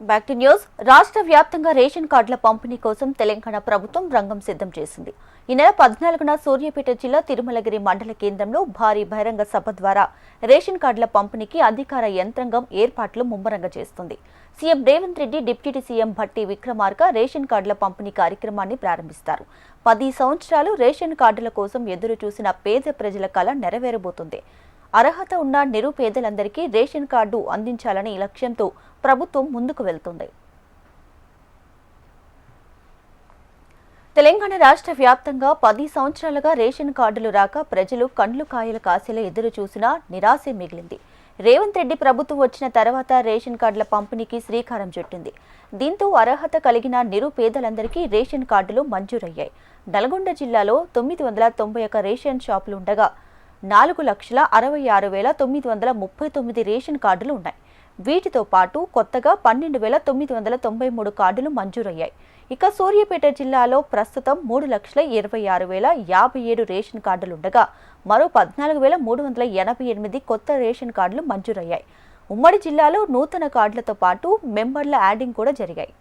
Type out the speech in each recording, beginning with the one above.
Back to news రాష్ట్ర వ్యాప్తంగా ration కార్డుల పంపిణీ కోసం తెలంగాణ ప్రభుత్వం రంగం సిద్ధం చేసింది. ఈ నెల పద్నాలుగున సూర్యాపేట జిల్లా తిరుమలగిరి మండల కేంద్రంలో భారీ బహిరంగ సభ ద్వారా రేషన్ కార్డుల పంపిణీకి అధికార యంత్రాంగం ఏర్పాట్లు ముమ్మరంగా చేస్తుంది. CM Revanth Reddy deputy CM Bhatti Vikramarka ration కార్డుల పంపిణీ కార్యక్రమాన్ని ప్రారంభిస్తారు. పది సంవత్సరాలు రేషన్ కార్డుల కోసం ఎదురు చూసిన పేద ప్రజల కళ నెరవేరబోతుంది. అర్హత ఉన్న నిరుపేదలందరికీ రేషన్ కార్డు అందించాలని లక్ష్యంతో ప్రభుత్వం ముందుకు వెళ్తుంది. తెలంగాణ రాష్ట్ర వ్యాప్తంగా పది సంవత్సరాలుగా రేషన్ కార్డులు రాక ప్రజలు కండ్లు కాయలు కాసేలా ఎదురు చూసినా నిరాశే మిగిలింది. రేవంత్ రెడ్డి ప్రభుత్వం వచ్చిన తర్వాత రేషన్ కార్డుల పంపిణీకి శ్రీకారం చుట్టింది. దీంతో అర్హత కలిగిన నిరుపేదలందరికీ రేషన్ కార్డులు మంజూరయ్యాయి. నల్గొండ జిల్లాలో తొమ్మిది వందల తొంభై ఒక్క రేషన్ షాపులు ఉండగా నాలుగు లక్షల అరవై ఆరు వేల తొమ్మిది వందల ముప్పై తొమ్మిది రేషన్ కార్డులు ఉన్నాయి. వీటితో పాటు కొత్తగా పన్నెండు వేల తొమ్మిది వందల తొంభై మూడు కార్డులు మంజూరయ్యాయి. ఇక సూర్యాపేట జిల్లాలో ప్రస్తుతం మూడు లక్షల ఇరవై ఆరు వేల యాభై ఏడు రేషన్ కార్డులుండగా మరో పద్నాలుగు వేల మూడు వందల ఎనభై ఎనిమిది కొత్త రేషన్ కార్డులు మంజూరయ్యాయి. ఉమ్మడి జిల్లాలో నూతన కార్డులతో పాటు మెంబర్ల యాడింగ్ కూడా జరిగాయి.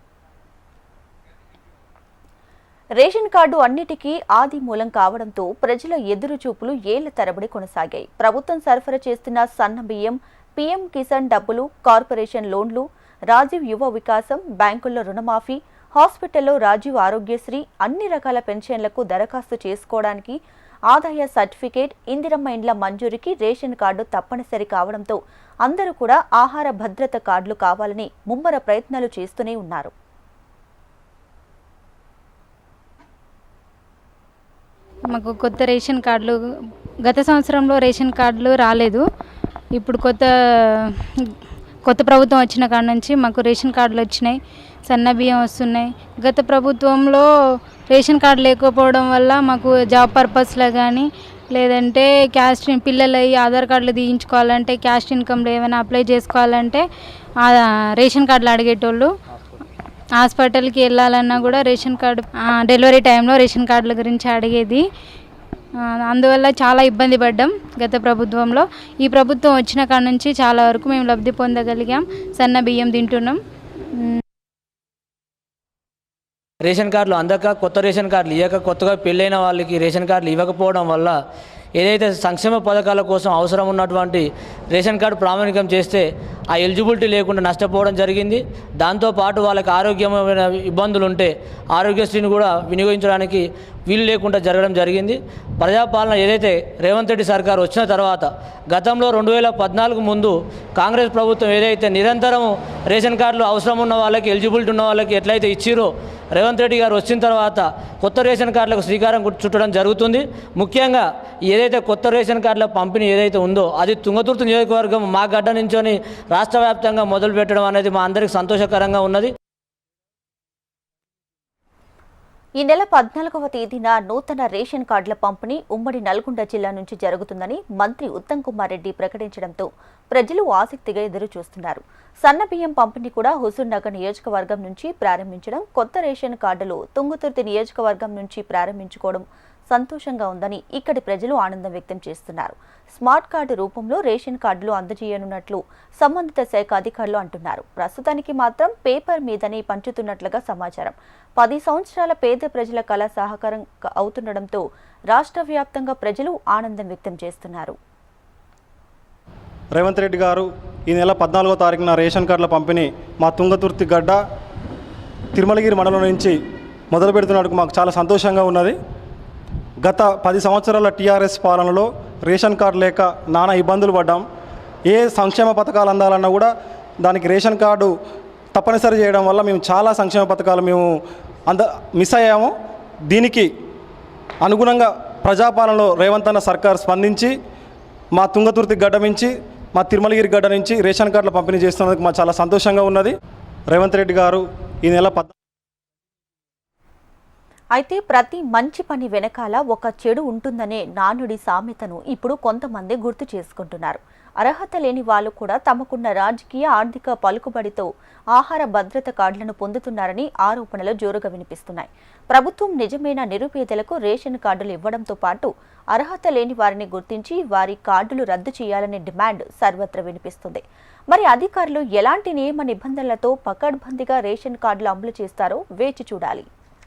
రేషన్ కార్డు అన్నిటికీ ఆది మూలం కావడంతో ప్రజల ఎదురు చూపులు ఏళ్ళ తరబడి కొనసాగాయి. ప్రభుత్వం సరఫరా చేస్తున్న సన్న బియ్యం పీఎం కిసాన్ డబ్బులు కార్పొరేషన్ లోన్లు రాజీవ్ యువ వికాసం బ్యాంకుల్లో రుణమాఫీ హాస్పిటల్లో రాజీవ్ ఆరోగ్యశ్రీ అన్ని రకాల పెన్షన్లకు దరఖాస్తు చేసుకోవడానికి ఆదాయ సర్టిఫికేట్ ఇందిరమ్మ ఇండ్ల మంజూరికి రేషన్ కార్డు తప్పనిసరి కావడంతో అందరూ కూడా ఆహార భద్రత కార్డులు కావాలని ముమ్మర ప్రయత్నాలు చేస్తూనే ఉన్నారు. మాకు కొత్త రేషన్ కార్డులు గత సంవత్సరంలో రేషన్ కార్డులు రాలేదు. ఇప్పుడు కొత్త కొత్త ప్రభుత్వం వచ్చిన కాడ నుంచి మాకు రేషన్ కార్డులు వచ్చినాయి సన్న బియ్యం వస్తున్నాయి. గత ప్రభుత్వంలో రేషన్ కార్డు లేకపోవడం వల్ల మాకు జాబ్ పర్పస్లో కానీ లేదంటే క్యాస్ట్ పిల్లలు ఆధార్ కార్డులు తీయించుకోవాలంటే క్యాస్ట్ ఇన్కమ్లు ఏమైనా అప్లై చేసుకోవాలంటే రేషన్ కార్డులు అడిగేటోళ్ళు హాస్పిటల్కి వెళ్ళాలన్నా కూడా రేషన్ కార్డు డెలివరీ టైంలో రేషన్ కార్డుల గురించి అడిగేది. అందువల్ల చాలా ఇబ్బంది పడ్డాం గత ప్రభుత్వంలో. ఈ ప్రభుత్వం వచ్చిన కాడ నుంచి చాలా వరకు మేము లబ్ధి పొందగలిగాం సన్న బియ్యం తింటున్నాం. రేషన్ కార్డులు అందక కొత్త రేషన్ కార్డులు ఇవ్వక కొత్తగా పెళ్ళైన వాళ్ళకి రేషన్ కార్డులు ఇవ్వకపోవడం వల్ల ఏదైతే సంక్షేమ పథకాల కోసం అవసరం ఉన్నటువంటి రేషన్ కార్డు ప్రామాణికం చేస్తే ఆ ఎలిజిబిలిటీ లేకుండా నష్టపోవడం జరిగింది. దాంతోపాటు వాళ్ళకి ఆరోగ్యమైన ఇబ్బందులు ఉంటే ఆరోగ్యశ్రీని కూడా వినియోగించడానికి వీలు లేకుండా జరగడం జరిగింది. ప్రజాపాలన ఏదైతే రేవంత్ రెడ్డి సర్కార్ వచ్చిన తర్వాత గతంలో రెండు వేల పద్నాలుగు ముందు కాంగ్రెస్ ప్రభుత్వం ఏదైతే నిరంతరం రేషన్ కార్డులు అవసరం ఉన్న వాళ్ళకి ఎలిజిబిలిటీ ఉన్న వాళ్ళకి ఎట్లయితే ఇచ్చిరో రేవంత్ రెడ్డి గారు వచ్చిన తర్వాత కొత్త రేషన్ కార్డులకు శ్రీకారం చుట్టడం జరుగుతుంది. ముఖ్యంగా ఏదైతే కొత్త రేషన్ కార్డుల పంపిణీ ఏదైతే ఉందో అది తుంగతుర్తి నియోజకవర్గం మా గడ్డ నుంచొని రాష్ట్ర వ్యాప్తంగా మొదలుపెట్టడం అనేది మా అందరికీ సంతోషకరంగా ఉన్నది. ఈ నెల పద్నాలుగవ తేదీన నూతన రేషన్ కార్డుల పంపిణీ ఉమ్మడి నల్గొండ జిల్లా నుంచి జరుగుతుందని మంత్రి ఉత్తమ్ కుమార్ రెడ్డి ప్రకటించడంతో ప్రజలు ఆసక్తిగా ఎదురు చూస్తున్నారు. సన్న బియ్యం పంపిణీ కూడా హుజూర్ నగర్ నియోజకవర్గం నుంచి ప్రారంభించడం కొత్త రేషన్ కార్డులు తుంగుతుర్తి నియోజకవర్గం నుంచి ప్రారంభించుకోవడం సంతోషంగా ఉందని ఇక్కడి ప్రజలు ఆనందం వ్యక్తం చేస్తున్నారు. స్మార్ట్ కార్డు రూపంలో రేషన్ కార్డులు అందజేయనున్నట్లు సంబంధిత శాఖ అధికారులు అంటున్నారు. ప్రస్తుతానికి మాత్రం పేపర్ మీదనే పంచుతున్నట్లుగా సమాచారం. పది సంవత్సరాల పేద ప్రజల కళ సహకారం అవుతుండడంతో రాష్ట్ర వ్యాప్తంగా ప్రజలు ఆనందం వ్యక్తం చేస్తున్నారు. రేవంత్ రెడ్డి గారు ఈ నెల పద్నాలుగో తారీఖున రేషన్ కార్డుల పంపిణీ మా తుంగతుర్తి గడ్డ తిరుమలగిరి మండలం నుంచి మొదలు పెడుతున్నందుకు మాకు చాలా సంతోషంగా ఉన్నది. గత పది సంవత్సరాల టీఆర్ఎస్ పాలనలో రేషన్ కార్డు లేక నానా ఇబ్బందులు పడ్డాం. ఏ సంక్షేమ పథకాలు అందాలన్నా కూడా దానికి రేషన్ కార్డు తప్పనిసరి చేయడం వల్ల మేము చాలా సంక్షేమ పథకాలు మేము అంద మిస్ అయ్యాము. దీనికి అనుగుణంగా ప్రజాపాలనలో రేవంత్ అన్న సర్కార్ స్పందించి మా తుంగతుర్తి గడ్డ నుంచి మా తిరుమలగిరి గడ్డ నుంచి రేషన్ కార్డుల పంపిణీ చేస్తున్నందుకు మాకు చాలా సంతోషంగా ఉన్నది. రేవంత్ రెడ్డి గారు ఈ నెల పద్ అయితే ప్రతి మంచి పని వెనకాల ఒక చెడు ఉంటుందనే నానుడి సామెతను ఇప్పుడు కొంతమంది గుర్తు చేసుకుంటున్నారు. అర్హత లేని వాళ్ళు కూడా తమకున్న రాజకీయ ఆర్థిక పలుకుబడితో ఆహార భద్రత కార్డులను పొందుతున్నారని ఆరోపణలు జోరుగా వినిపిస్తున్నాయి. ప్రభుత్వం నిజమైన నిరుపేదలకు రేషన్ కార్డులు ఇవ్వడంతో పాటు అర్హత లేని వారిని గుర్తించి వారి కార్డులు రద్దు చేయాలనే డిమాండ్ సర్వత్రా వినిపిస్తుంది. మరి అధికారులు ఎలాంటి నియమ నిబంధనలతో పకడ్బందీగా రేషన్ కార్డులు అమలు చేస్తారో వేచి చూడాలి.